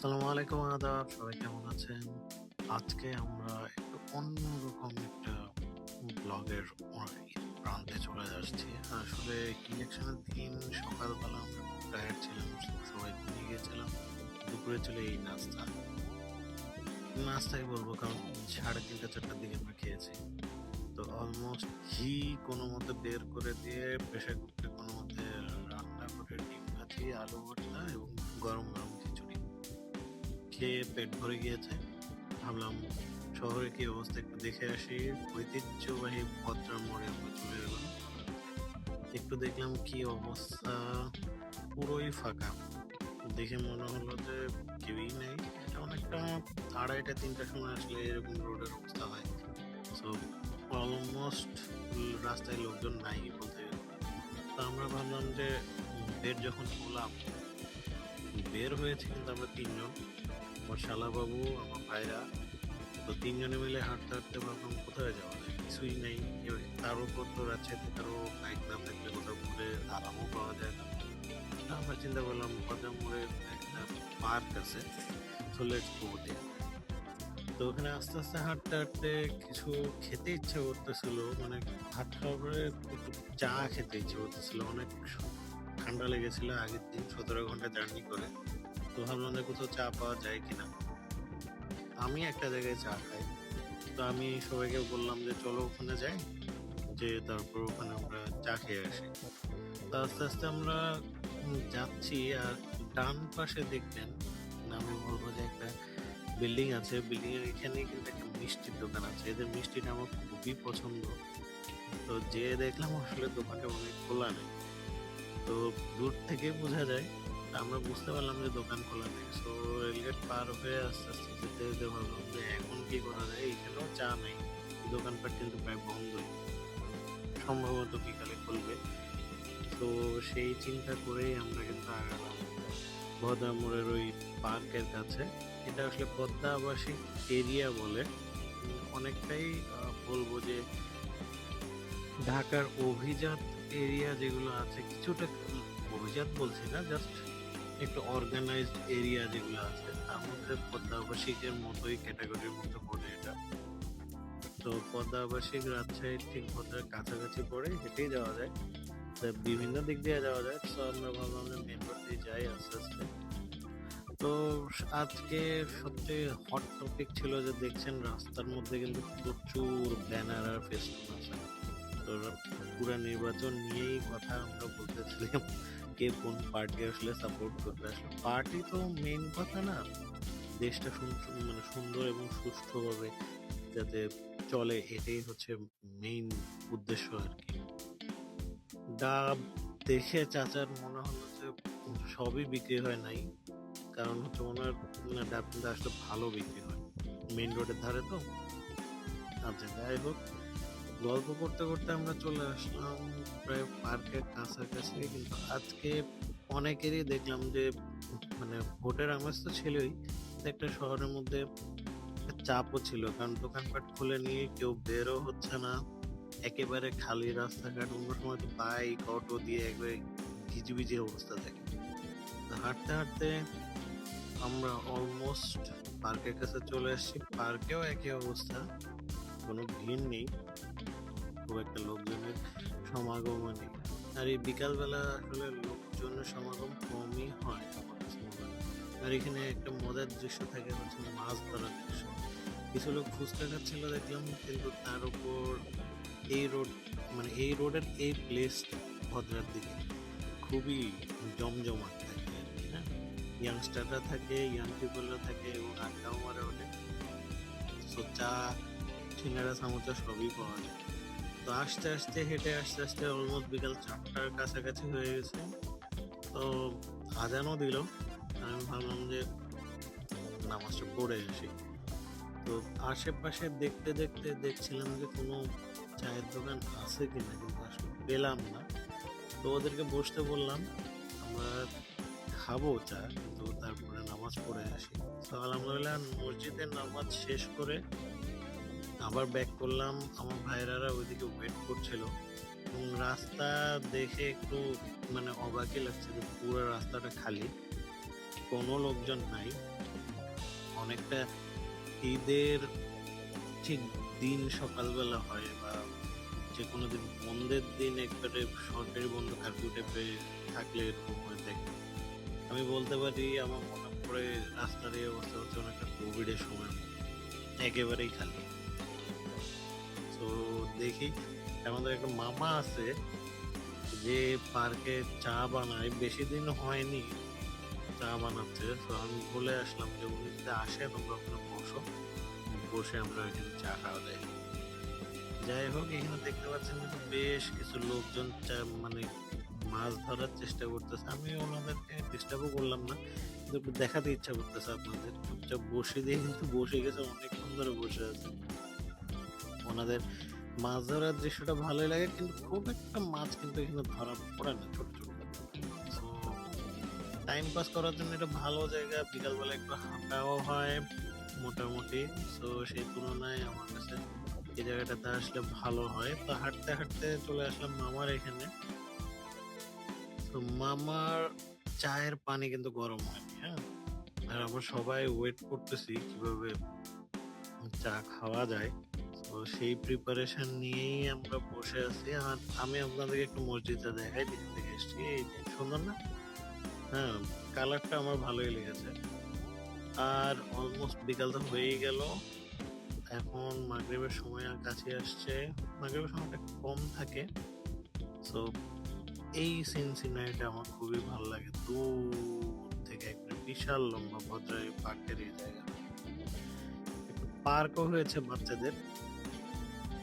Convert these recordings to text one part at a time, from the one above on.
আসসালামু আলাইকুম আদাব, সবাই কেমন আছেন? আজকে আমরা একটু অন্যরকম একটা ব্লগের প্রান্তে চলে যাচ্ছি আসলে ইলেকশনের দিন, সকালবেলা আমরা খুব টায়ার্ড ছিলাম, সবাই ঘুমিয়ে গিয়েছিলাম। দুপুরে চলে এই নাস্তা। নাস্তাই বলব, কারণ সাড়ে তিনটা, চারটার দিকে আমরা খেয়েছি। তো অলমোস্ট ঘি কোনো মতে বের করে দিয়ে প্রেশার কুকারে কোনো মতে রান্না করে ডিম ভাজি, আলু ভর্তা এবং গরম গরম খেয়ে পেট ভরে গিয়েছে। ভাবলাম, শহরে কি অবস্থা একটু দেখে আসি। ঐতিহ্যবাহী ভদ্রা মোড়ে আমরা চলে এলাম। একটু দেখলাম কি অবস্থা, পুরোই ফাঁকা। দেখে মনে হলো যে কেউই নেই। এটা অনেকটা আড়াইটা, তিনটার সময় আসলে এরকম রোডের অবস্থা হয়। সো অলমোস্ট রাস্তায় লোকজন নাই বলতে। তো আমরা ভাবলাম যে বের যখন হলাম, বের হয়েছে কিন্তু আমরা তিনজন। আমার শালাবাবু, আমার ভাইরা। তো তিনজনে মিলে হাঁটতে হাঁটতে ভাবলাম কোথায় যাওয়া যায়? কিছুই নেই। তার উপর তো রাজশাহীতে কারও বাইক না থাকলে কোথাও ঘুরে আরামও পাওয়া যায় না। আমরা চিন্তা করলাম মোড়ে একটা পার্ক আছে, তো লেটস তো ওখানে আস্তে আস্তে হাঁটতে হাঁটতে কিছু খেতে ইচ্ছে করতেছিল। মানে ভাত খাওয়ার চা খেতে ইচ্ছে করতেছিল। অনেক ঠান্ডা লেগেছিল আগের দিন, সতেরো ঘণ্টা জার্নি করে। যে কোথাও চা পাওয়া যায় কিনা। আমি একটা জায়গায় চা খাই। তো আমি সবাইকে বললাম যে চলো ওখানে যাই, যে তারপর ওখানে আমরা চা খেয়ে আসি। তো আস্তে আস্তে আমরা যাচ্ছি আর ডান পাশে দেখবেন আমি বলব যে একটা বিল্ডিং আছে। বিল্ডিং এর এখানেই কিন্তু একটা মিষ্টির দোকান আছে। এদের মিষ্টিটা আমার খুবই পছন্দ। তো যে দেখলাম আসলে দোকানটা অনেক খোলা নেই। তো দূর থেকে বোঝা যায় আমরা বুঝতে পারলাম যে দোকান খোলা নেই। সো রেলগেট পার হয়ে আস্তে আস্তে যেতে যেতে ভাবলাম যে এখন কি করা যায়? এখানেও চা নেই। দোকানপাট কিন্তু প্রায় বন্ধই সম্ভবত বিকালে খুলবে? তো সেই চিন্তা করেই আমরা কিন্তু আগালাম। ভদ্রামোড়ের ওই পার্কের কাছে। এটা আসলে পদ্মা আবাসিক এরিয়া বলে। অনেকটাই বলব যে ঢাকার অভিজাত এরিয়া যেগুলো আছে, কিছুটা অভিজাত বলছি না, জাস্ট একটু অর্গানাইজড এরিয়া যেগুলো আছে, তার মধ্যে পদ্মা আবাসিকের মতোই ক্যাটাগরির মতো পড়ে এটা। তো পদ্মাবাসিক রাজশাহীর ঠিক পদ্মার কাছাকাছি পড়ে হেঁটেই যাওয়া যায়। বিভিন্ন দিক দিয়ে যাওয়া যায়। তো আমরা ভাবলাম যে মেন রোড দিয়ে যাই আস্তে আস্তে। তো আজকে সবচেয়ে হট টপিক ছিল যে দেখছেন রাস্তার মধ্যে কিন্তু প্রচুর ব্যানার আর ফেস্টুন আছে। তো পুরা নির্বাচন নিয়েই কথা আমরা বলতেছিলাম। কে কোন পার্টি আসলে সাপোর্ট করবে? আসলে পার্টি তো মেন কথা না। দেশটা মানে সুন্দর এবং সুষ্ঠুভাবে যাতে চলে, এটাই হচ্ছে মেইন উদ্দেশ্য আর কি। ডাব দেখে চাচার মনে হলো যে সবই বিক্রি হয় নাই। কারণ হচ্ছে ওনার ডাব কিন্তু আসলে ভালো বিক্রি হয়। মেইন রোডের ধারে তো। আচ্ছা যাই হোক। গল্প করতে করতে আমরা চলে আসলাম প্রায় পার্কের কাছাকাছি, কিন্তু আজকে অনেকেরই দেখলাম যে মানে ভোটের আমেজ তো ছিলই একটা শহরের মধ্যে চাপও ছিল, কারণ দোকানপাট খুলে নিয়ে কেউ বেরও হচ্ছে না। একেবারে খালি রাস্তাঘাট, অন্য সময় বাইক, অটো দিয়ে একবারে ঘিজিবিজির অবস্থা থাকে। হাঁটতে হাঁটতে আমরা অলমোস্ট পার্কের কাছে চলে এসেছি পার্কেও একই অবস্থা। কোনো ভিড় নেই। খুব একটা লোকজনের সমাগম নেই। আর এই বিকালবেলা আসলে লোকজনের সমাগম কমই হয়। আর এখানে একটা মজার দৃশ্য থাকে, হচ্ছে মাছ ধরার দৃশ্য। কিছু লোক ফুচকা খাচ্ছিল দেখলাম, কিন্তু তার উপর এই রোড মানে এই রোডের এই প্লেসটা ভদ্রার দিকে, খুবই জমজমাট থাকে আর কি হ্যাঁ? ইয়াংস্টাররা থাকে ইয়াং পিপলরা থাকে এবং আড্ডাও মারে ওঠে সো চা সিঙ্গারা সামোসা সবই পাওয়া যায়। তো আস্তে আস্তে হেঁটে, আস্তে আস্তে অলমোস্ট বিকাল চারটার কাছাকাছি হয়ে গেছে। তো আজানও দিল। আমি ভাবলাম যে নামাজটা পড়ে আসি। তো আশেপাশে দেখতে দেখতে দেখছিলাম যে কোনো চায়ের দোকান আছে কিনা, কিন্তু আসলে পেলাম না। তো ওদেরকে বসতে বললাম, আমরা খাব চা, কিন্তু তারপরে নামাজ পড়ে আসি। তো আলহামদুলিল্লাহ, মসজিদের নামাজ শেষ করে আবার ব্যাক করলাম। আমার ভাইরারা ওইদিকে ওয়েট করছিল। এবং রাস্তা দেখে একটু মানে অবাকই লাগছে যে পুরো রাস্তাটা খালি। কোনো লোকজন নাই। অনেকটা ঈদের ঠিক দিন সকালবেলা হয় বা যে কোনো দিন। বন্ধের দিন একবারে সরকারি বন্ধ কার্ফিউ টাইপে থাকলে এরকম হয়ে থাকে আমি বলতে পারি, আমার মনে পড়ে রাস্তার এই অবস্থা হচ্ছে অনেকটা কোভিডের সময়। একেবারেই খালি। তো দেখি আমাদের একটা মামা আছে যে পার্কে চা বানায়, বেশি দিন হয়নি চা বানাচ্ছে তো আমি বলে আসলাম যে উনি যদি আসে, তোমরা ওখানে বসো। বসে আমরা এখানে চা খাওয়া যায় যাই হোক, এখানে দেখতে পাচ্ছেন কিন্তু বেশ কিছু লোকজন চা- মানে মাছ ধরার চেষ্টা করতেছে। আমি ওনাদেরকে ডিস্টার্বও করলাম না, কিন্তু দেখাতে ইচ্ছা করতেছে আপনাদের। চুপচাপ বসে দিয়ে কিন্তু বসে গেছে, অনেকক্ষণ ধরে বসে আছে। ওনাদের মাছ ধরার দৃশ্যটা ভালোই লাগে, কিন্তু খুব একটা মাছ কিন্তু এখানে ধরা পড়ে না, ছোট ছোট টাইম পাস করার জন্য এটা ভালো জায়গা। বিকালবেলা একটু হাঁটাও হয় মোটামুটি। তো সেই তুলনায় আমার কাছে এই জায়গাটাতে আসলে ভালো হয়। তো হাঁটতে হাঁটতে চলে আসলাম মামার এখানে। তো মামার চায়ের পানি কিন্তু গরম হয়নি হ্যাঁ? আর আমরা সবাই ওয়েট করতেছি কীভাবে চা খাওয়া যায়। তো সেই প্রিপারেশন নিয়েই আমরা বসে আছি। আর আমি আপনাদেরকে একটু মসজিদটা দেখাই দিক থেকে এসেছি। এই যে, সুন্দর না? হ্যাঁ কালারটা আমার ভালোই লেগেছে। আর অলমোস্ট বিকাল তো হয়েই গেল। এখন মাগরিবের সময় আর কাছে আসছে। মাগরিবের সময়টা কম থাকে। সো এই সিন সিনারিটা আমার খুবই ভালো লাগে। দূর থেকে একটা বিশাল লম্বা ভদ্রাই পার্কের এই জায়গা পার্কও হয়েছে বাচ্চাদের।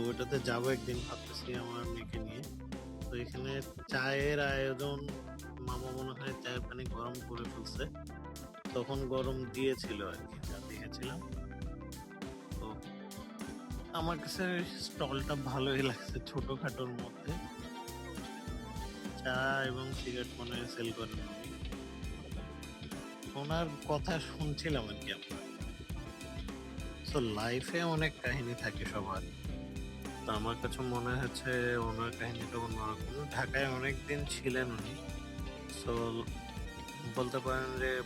তো ওটাতে যাব একদিন ভাবতেছি আমার মেয়েকে নিয়ে। তো এখানে চায়ের আয়োজন মামা মনে হয় চায়ের পানি গরম করে ফেলছে। তখন গরম দিয়েছিল আর কি, যা দেখেছিলাম। তো আমার কাছে স্টলটা ভালোই লাগছে ছোটখাটোর মধ্যে। চা এবং সিগারেট মনে হয় সেল করেন। ওনার কথা শুনছিলাম আর কি আপনার তো লাইফে অনেক কাহিনী থাকে সবার। আমার কাছে মনে হচ্ছে ওনার কাহিনীটা অন্যরকম। ঢাকায় অনেক দিন ছিলেন উনি। সো বলতে পারেন যে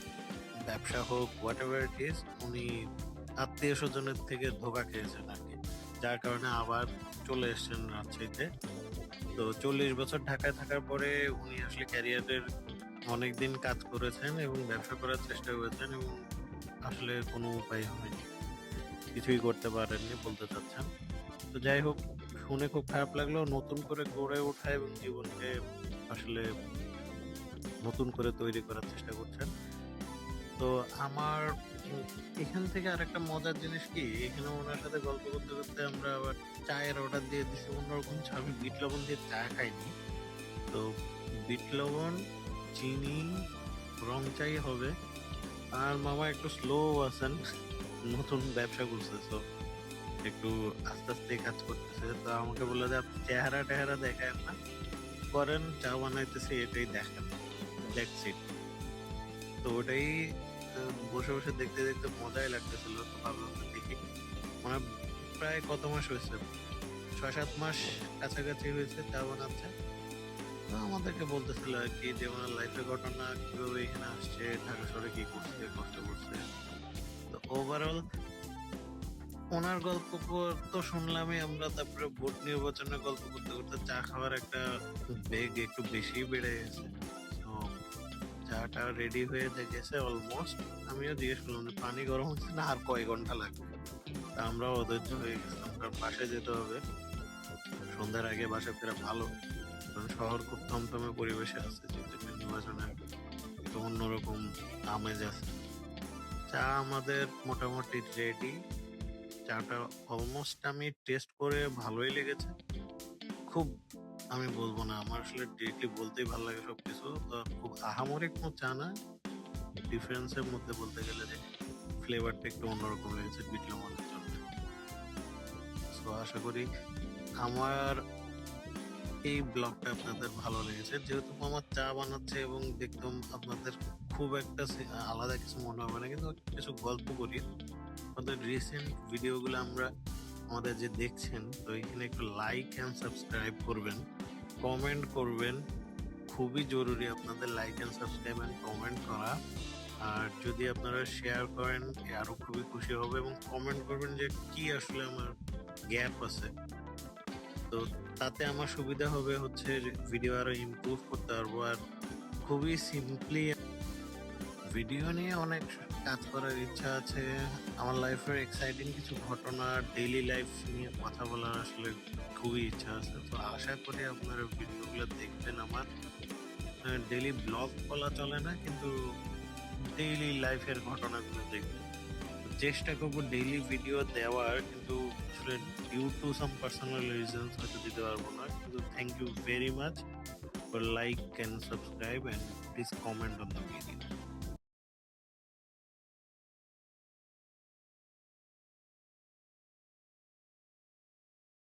ব্যবসা হোক হোয়াট এভার ইট ইজ উনি আত্মীয় স্বজনের থেকে ধোকা খেয়েছেন আর কি। যার কারণে আবার চলে এসেছেন রাজশাহীতে। তো চল্লিশ বছর ঢাকায় থাকার পরে উনি আসলে ক্যারিয়ারের অনেক দিন কাজ করেছেন এবং ব্যবসা করার চেষ্টা করেছেন এবং আসলে কোনো উপায় হয়নি। কিছুই করতে পারেননি বলতে চাচ্ছেন। তো যাই হোক, শুনে খুব খারাপ লাগল। নতুন করে গড়ে ওঠা এবং জীবনকে আসলে নতুন করে তৈরি করার চেষ্টা করছেন। তো আমার এখান থেকে আরেকটা মজার জিনিস কি? এখানে ওনার সাথে গল্প করতে করতে আমরা আবার চায়ের অর্ডার দিয়ে দিছি। অন্যরকম চা, আমি বিট লবণ দিয়ে চা খাইনি। তো বিট লবণ, চিনি, রং চাই হবে। আর মামা একটু স্লো আছেন, নতুন ব্যবসা করছে তো একটু আস্তে আস্তে কাজ করতেছে। তো আমাকে বলল যে, আপনি চেহারা টেহারা দেখায় না। করেন, চা বানাইতেছি, এটাই দেখেন। দেখছি তো ওটাই বসে বসে দেখতে দেখতে মজাই লাগতেছিল। তো ভাবলাম দেখি। মানে প্রায় কত মাস হয়েছে? ছয় সাত মাস কাছাকাছি হয়েছে চা বানাচ্ছে। আমাদেরকে বলতেছিল আর কি যে ওনার লাইফের ঘটনা কীভাবে এখানে আসছে? ঢাকা শহরে কি করছে? কষ্ট করছে? তো ওভারঅল ওনার গল্প তো শুনলামই আমরা, তারপরে ভোট নির্বাচনের গল্প করতে করতে চা খাওয়ার একটা বেগ একটু বেশি বেড়ে গেছে। চাটা রেডি হয়ে গেছে অলমোস্ট আমিও জিজ্ঞেস করলাম পানি গরম হচ্ছে না, আর কয় ঘণ্টা লাগবে? তা আমরা অধৈর্য হয়ে গেছিলাম কারণ বাসায় যেতে হবে। সন্ধ্যার আগে বাসায় ফেরা ভালো, কারণ শহর খুব থমথমে পরিবেশে আছে, যেহেতু একটা নির্বাচনের একটু অন্যরকম আমেজ আছে। চা আমাদের মোটামুটি রেডি চাটা অলমোস্ট আমি টেস্ট করে ভালোই লেগেছে। খুব আমি বলব না, আমার আসলে ডিরেক্টলি বলতেই ভালো লাগে সবকিছু। তো খুব আহামরি কোনো চা না। ডিফারেন্সের মধ্যে বলতে গেলে যে ফ্লেভারটা একটু অন্যরকম লেগেছে বিট লবণের জন্য। তো আশা করি আমার এই ব্লগটা আপনাদের ভালো লেগেছে। যেহেতু আমার চা বানাচ্ছে এবং দেখতাম আপনাদের খুব একটা আলাদা কিছু মনে হবে না, কিন্তু কিছু গল্প করি। আমাদের রিসেন্ট ভিডিওগুলো আমরা আমাদের যে দেখছেন, তো এখানে একটু লাইক অ্যান্ড সাবস্ক্রাইব করবেন কমেন্ট করবেন। খুবই জরুরি আপনাদের like and subscribe and comment করা। আর যদি আপনারা শেয়ার করেন আরও খুবই খুশি হবে এবং কমেন্ট করবেন যে কি আসলে আমার গ্যাপ আছে। তো তাতে আমার সুবিধা হবে হচ্ছে ভিডিও আরও ইমপ্রুভ করতে পারব। আর খুবই সিম্পলি ভিডিও নিয়ে অনেক কাজ করার ইচ্ছা আছে। আমার লাইফের এক্সাইটিং কিছু ঘটনা ডেইলি লাইফ নিয়ে কথা বলার আসলে খুবই ইচ্ছা আছে। তো আশা করি আপনারা ভিডিওগুলো দেখবেন আমার। ডেইলি ব্লগ বলা চলে না, কিন্তু ডেইলি লাইফের ঘটনাগুলো দেখবেন। চেষ্টা করব ডেইলি ভিডিও দেওয়ার, কিন্তু আসলে due to some personal reasons হয়তো দিতে পারব না। কিন্তু thank you very much for like and subscribe and please comment on the video